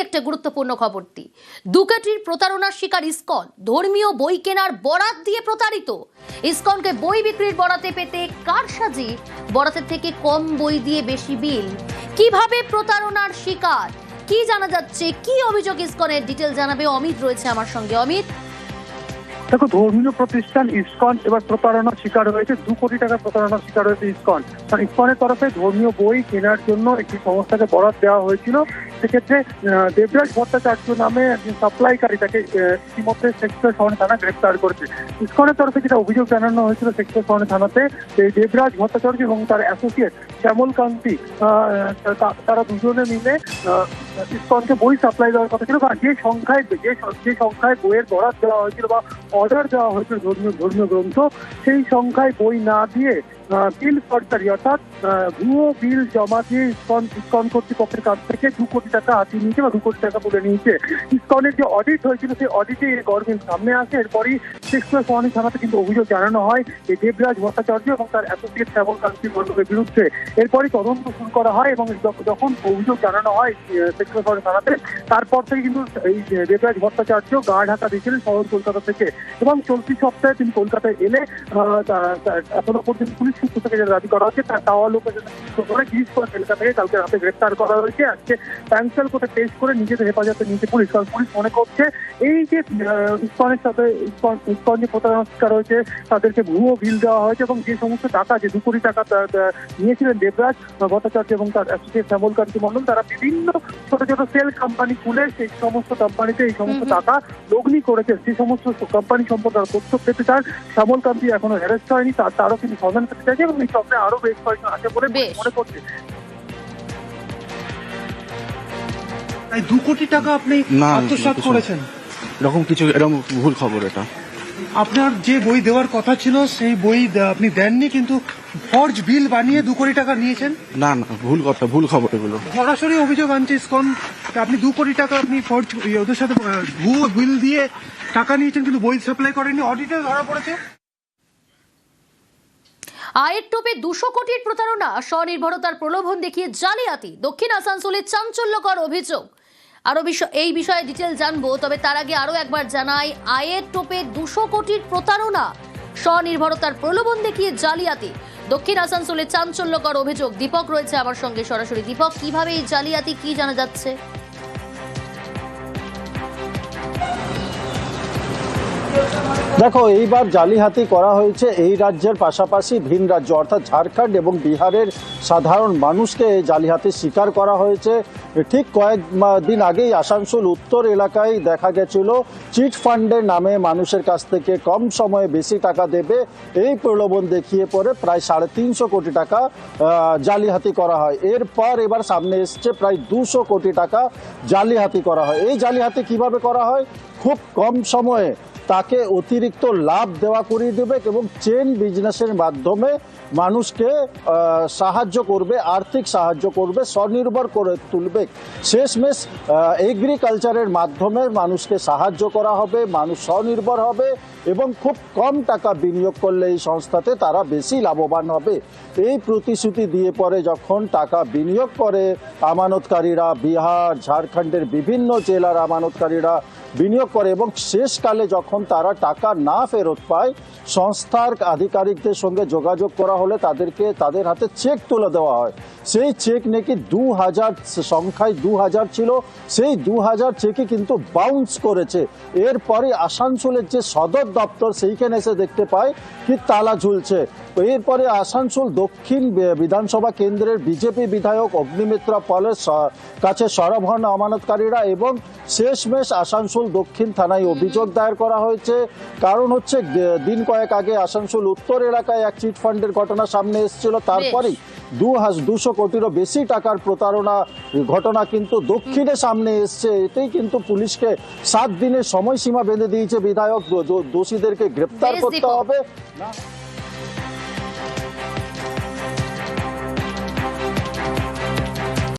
একটা গুরুত্বপূর্ণ খবরটি দুকাটির প্রতারণার শিকার ইসকন। ধর্মীয় বই কেনার বরাত দিয়ে প্রতারিত। ইসকনকে বই বিক্রির বরাতে পেতে কার সাজি? বরাতের থেকে কম বই দিয়ে বেশি বিল। কীভাবে প্রতারণার শিকার? কি জানা যাচ্ছে? কি অভিযোগ ইসকনের? ডিটেল জানাবে অমিত, রয়েছে আমার সঙ্গে। অমিত? দেখো, ধর্মীয় প্রতিষ্ঠান ইসকন এবার প্রতারণার শিকার হয়েছে। দু কোটি টাকা প্রতারণার শিকার হয়েছে ইসকন। কারণ ইসকনের তরফে ধর্মীয় বই কেনার জন্য একটি সংস্থাকে বরাদ দেওয়া হয়েছিল। সেক্ষেত্রে দেবরাজ ভট্টাচার্য নামে সাপ্লাইকারী তাকে ইতিমধ্যে সেক্টর শহরে থানা গ্রেপ্তার করেছে। ইস্কনের তরফে যেটা অভিযোগ জানানো হয়েছিল সেক্টর শহরে থানাতে এই দেবরাজ ভট্টাচার্য এবং তার অ্যাসোসিয়েট শ্যামল কান্তি তারা দুজনে মিলে ইস্কনকে বই সাপ্লাই দেওয়ার কথা ছিল বা যে সংখ্যায়, যে যে সংখ্যায় বইয়ের বরাদ দেওয়া হয়েছিল বা অর্ডার দেওয়া হয়েছিল ধর্মীয় ধর্মীয় গ্রন্থ, সেই সংখ্যায় বই না দিয়ে বিল সরকারি অর্থাৎ ভুয়ো বিল জমা দিয়ে ইস্কন ইস্কন কর্তৃপক্ষের কাছ থেকে দু কোটি টাকা হাতিয়ে নিয়েছে বা দু কোটি টাকা তুলে নিয়েছে। ইস্কনের যে অডিট হয়েছিল, সেই অডিটে এই গভর্নমেন্ট সামনে আসে, এরপরই শেখপুর সহানী থানাতে কিন্তু অভিযোগ জানানো হয় এই দেবরাজ ভট্টাচার্য এবং তার অ্যাসোসিয়েট শ্যামল কান্তি মণ্ডলের বিরুদ্ধে এরপরই তদন্ত শুরু করা হয় এবং যখন অভিযোগ জানানো হয় শেখপুর সহানী থানাতে, তারপর থেকে কিন্তু এই দেবরাজ ভট্টাচার্য গা ঢাকা দিয়েছিলেন শহর কলকাতা থেকে এবং চলতি সপ্তাহে তিনি কলকাতায় এলে এখনও পর্যন্ত পুলিশ সূত্র থেকে যেটা দাবি করা হচ্ছে, তার টাওয়া লোকের করে করে এলাকা থেকে কালকে রাতে গ্রেপ্তার করা হয়েছে। আজকে প্যান্সেল কোর্টে টেস্ট করে নিজেদের হেফাজতে নিয়েছে পুলিশ, কারণ পুলিশ মনে করছে এই যে ইসকনের সাথে ইসকন ইসকন যে প্রতারণার শিকার হয়েছে তাদেরকে ভুয়ো বিল দেওয়া হয়েছে এবং যে সমস্ত টাকা যে দু কোটি টাকা নিয়েছিলেন দেবরাজ ভট্টাচার্য এবং তার অ্যাসোসিয়েট শ্যামল কান্তি মন্ডল তারা বিভিন্ন ছোট ছোট সেল কোম্পানি খুলে সেই সমস্ত কোম্পানিতে এই সমস্ত টাকা লগ্নি করেছে। সেই সমস্ত কোম্পানি সম্পর্কে তারা তথ্য পেতে চান শ্যামল কান্তি এখনও অ্যারেস্ট হয়নি তার তারও কিন্তু সন্ধান পেতে চাইছে এবং এই স্বপ্নে আরও বেশ কয়েকজন আছে বলে। মনে করছে। তাই দু কোটি টাকা আপনি না, আত্মসাৎ করেছেন? এরকম কিছু এরকম ভুল খবর এটা। আপনার যে বই দেওয়ার কথা ছিল সেই বই আপনি দেননি কিন্তু ফর্জ বিল বানিয়ে দু কোটি টাকা নিয়েছেন? না না ভুল কথা ভুল খবর এগুলো। সরাসরি অভিযোগ আনছে ইসকন আপনি দু কোটি টাকা আপনি ফর্জ ওদের সাথে ভুয়ো বিল দিয়ে টাকা নিয়েছেন কিন্তু বই সাপ্লাই করেননি অডিটে ধরা পড়েছে? আয়ের টোপে দুশো কোটির প্রতারণা স্বনির্ভরতার প্রলোভন দেখিয়ে জালিয়াতি দক্ষিণ আসানসোলের চাঞ্চল্যকর অভিযোগ। আরও বিষয় এই বিষয়ে ডিটেল জানব, তবে তার আগে আরও একবার জানাই, আয়ের টোপে দুশো কোটির প্রতারণা। স্বনির্ভরতার প্রলোভন দেখিয়ে জালিয়াতি। দক্ষিণ আসানসোলে চাঞ্চল্যকর অভিযোগ। দীপক রয়েছে আমার সঙ্গে সরাসরি। দীপক, কীভাবে এই জালিয়াতি কি জানা যাচ্ছে? দেখো, এইবার জালিহাতি করা হয়েছে এই রাজ্যের পাশাপাশি ভিন রাজ্য, অর্থাৎ ঝাড়খণ্ড এবং বিহারের সাধারণ মানুষকে এই জালিহাতির শিকার করা হয়েছে। ঠিক কয়েক দিন আগেই আসানসোল উত্তর এলাকায় দেখা গেছিল, চিট ফান্ডের নামে মানুষের কাছ থেকে কম সময়ে বেশি টাকা দেবে। এই প্রলোভন দেখিয়ে পরে প্রায় সাড়ে তিনশো কোটি টাকা জালিহাতি করা হয়। এরপর এবার সামনে এসছে প্রায় দুশো কোটি টাকা জালিহাতি করা হয়। এই জালিহাতি কীভাবে করা হয়? খুব কম সময়ে তাকে অতিরিক্ত লাভ দেওয়া করিয়ে দেবে এবং চেন বিজনেসের মাধ্যমে মানুষকে সাহায্য করবে, আর্থিক সাহায্য করবে, স্বনির্ভর করে তুলবে। শেষমেশ এগ্রিকালচারের মাধ্যমে মানুষকে সাহায্য করা হবে, মানুষ স্বনির্ভর হবে এবং খুব কম টাকা বিনিয়োগ করলে এই সংস্থাতে তারা বেশি লাভবান হবে। এই প্রতিশ্রুতি দিয়ে পরে যখন টাকা বিনিয়োগ করে, আমানতকারীরা বিহার, ঝাড়খণ্ডের বিভিন্ন জেলার আমানতকারীরা বিনিয়োগ করে এবং শেষকালে যখন তারা টাকা না ফেরত পায়, সংস্থার আধিকারিকদের সঙ্গে যোগাযোগ করা হলে তাদেরকে তাদের হাতে চেক তুলে দেওয়া হয়। সেই চেক নাকি দু হাজার সংখ্যায় দু হাজার ছিল, সেই দু হাজার চেকই কিন্তু বাউন্স করেছে। এরপরে আসানসোলের যে সদর দপ্তর সেইখানে এসে দেখতে পায় কি তালা ঝুলছে। এরপরে আসানসোল দক্ষিণ বিধানসভা কেন্দ্রের বিজেপি বিধায়ক অগ্নিমিত্রা পলের কাছে সরব হন আমানতকারীরা এবং শেষমেশ আসানসোল দক্ষিণ থানায় অভিযোগ দায়ের করা হয়েছে। কারণ হচ্ছে দিন কয়েক আগে আসানসোল উত্তর এলাকায় এক চিট ফান্ডের ঘটনা সামনে এসেছিল। তারপরেই দু দুশো কোটিরও বেশি টাকার প্রতারণা ঘটনা কিন্তু দক্ষিণে সামনে এসছে। এতেই কিন্তু পুলিশকে সাত দিনের সময়সীমা বেঁধে দিয়েছে বিধায়ক। দোষীদেরকে গ্রেপ্তার করতে হবে।